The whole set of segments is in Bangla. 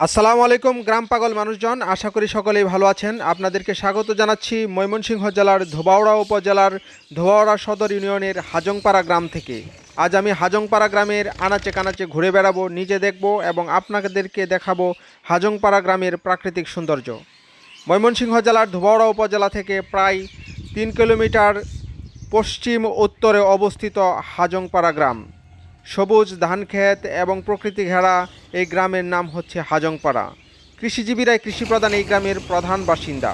আসসালামু আলাইকুম, গ্রাম পাগল মানুষজন। আশা করি সকলেই ভালো আছেন। আপনাদেরকে স্বাগত জানাচ্ছি ময়মনসিংহ জেলার ধোবাওড়া উপজেলার ধোবাউড়া সদর ইউনিয়নের হাজংপাড়া গ্রাম থেকে। আজ আমি হাজংপাড়া গ্রামের আনাচে কানাচে ঘুরে বেড়াবো, নিজে দেখব এবং আপনাদেরকে দেখাবো হাজংপাড়া গ্রামের প্রাকৃতিক সৌন্দর্য। ময়মনসিংহ জেলার ধোবাওড়া উপজেলা থেকে প্রায় তিন কিলোমিটার পশ্চিম উত্তরে অবস্থিত হাজংপাড়া গ্রাম। সবুজ ধানক্ষেত এবং প্রকৃতি ঘেরা এই গ্রামের নাম হচ্ছে হাজংপাড়া। কৃষিজীবীরাই কৃষিপ্রধান এই গ্রামের প্রধান বাসিন্দা।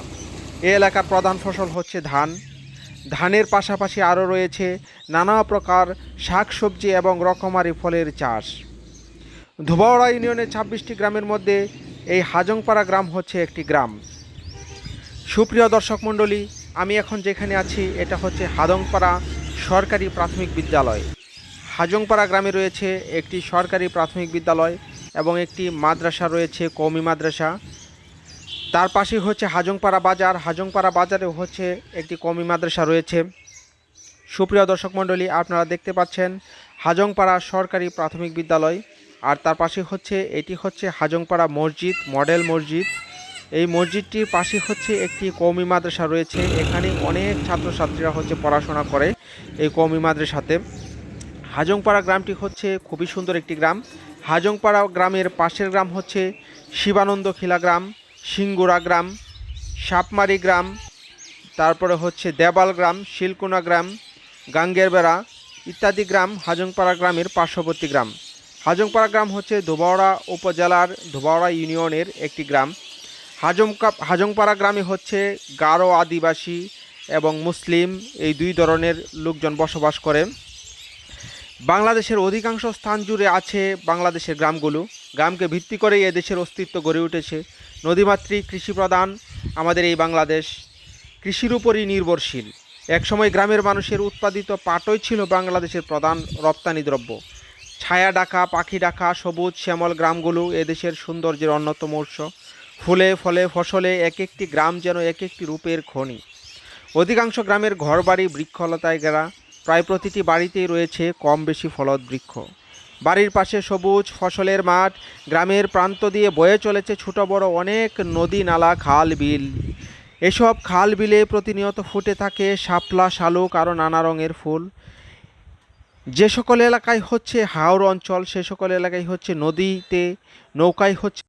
এ এলাকার প্রধান ফসল হচ্ছে ধান। ধানের পাশাপাশি আরও রয়েছে নানা প্রকার শাকসবজি এবং রকমারি ফলের চাষ। ধোবাওড়া ইউনিয়নের ছাব্বিশটি গ্রামের মধ্যে এই হাজংপাড়া গ্রাম হচ্ছে একটি গ্রাম। সুপ্রিয় দর্শক মণ্ডলী, আমি এখন যেখানে আছি, এটা হচ্ছে হাদংপাড়া সরকারি প্রাথমিক বিদ্যালয়। হাজংপাড়া গ্রামে রয়েছে একটি সরকারি প্রাথমিক বিদ্যালয় এবং একটি মাদ্রাসা রয়েছে কৌমি মাদ্রাসা। তার পাশে হচ্ছে হাজংপাড়া বাজার। হাজংপাড়া বাজারে হচ্ছে একটি কওমি মাদ্রাসা রয়েছে। সুপ্রিয় দর্শক মণ্ডলী, আপনারা দেখতে পাচ্ছেন হাজংপাড়া সরকারি প্রাথমিক বিদ্যালয়। আর তার পাশে হচ্ছে, এটি হচ্ছে হাজংপাড়া মসজিদ, মডেল মসজিদ। এই মসজিদটির পাশে হচ্ছে একটি কওমি মাদ্রাসা রয়েছে। এখানে অনেক ছাত্রছাত্রীরা হচ্ছে পড়াশোনা করে এই কওমি মাদ্রাসাতে। হাজংপাড়া গ্রামটি হচ্ছে খুবই সুন্দর একটি গ্রাম। হাজংপাড়া গ্রামের পাশের গ্রাম হচ্ছে শিবানন্দ খিলা গ্রাম, সিঙ্গুরা গ্রাম, সাপমারি গ্রাম, তারপরে হচ্ছে দেবাল গ্রাম, শিলকুনা গ্রাম, গাঙ্গেরবেড়া ইত্যাদি গ্রাম হাজংপাড়া গ্রামের পার্শ্ববর্তী গ্রাম। হাজংপাড়া গ্রাম হচ্ছে ধোবাওড়া উপজেলার ধোবাওড়া ইউনিয়নের একটি গ্রাম। হাজংকা হাজংপাড়া গ্রামে হচ্ছে গারো আদিবাসী এবং মুসলিম এই দুই ধরনের লোকজন বসবাস করে। বাংলাদেশের অধিকাংশ স্থান জুড়ে আছে বাংলাদেশের গ্রামগুলো। গ্রামকে ভিত্তি করেই এদেশের অস্তিত্ব গড়ে উঠেছে। নদীমাতৃক কৃষিপ্রধান, আমাদের এই বাংলাদেশ কৃষির উপরই নির্ভরশীল। একসময় গ্রামের মানুষের উৎপাদিত পাটই ছিল বাংলাদেশের প্রধান রপ্তানি দ্রব্য। ছায়া ডাকা, পাখি ডাকা, সবুজ, শ্যামল গ্রামগুলো এদেশের সৌন্দর্যের অন্যতম উৎস। ফুলে, ফলে, ফসলে এক একটি গ্রাম যেন এক একটি রূপের খনি। অধিকাংশ গ্রামের ঘরবাড়ি, বৃক্ষলতায় ঘেরা। প্রায় প্রতিটি বাড়িতেই রয়েছে কম বেশি ফলদ বৃক্ষ। বাড়ির পাশে সবুজ ফসলের মাঠ, গ্রামের প্রান্ত দিয়ে বয়ে চলেছে ছোট বড় অনেক নদী নালা, খাল, বিল। এসব খাল বিলে প্রতিনিয়ত ফুটে থাকে শাপলা, শালুক আরও নানা রঙের ফুল। যে সকল এলাকায় হচ্ছে হাওর অঞ্চল, সে সকল এলাকায় হচ্ছে নদীতে, নৌকায় হচ্ছে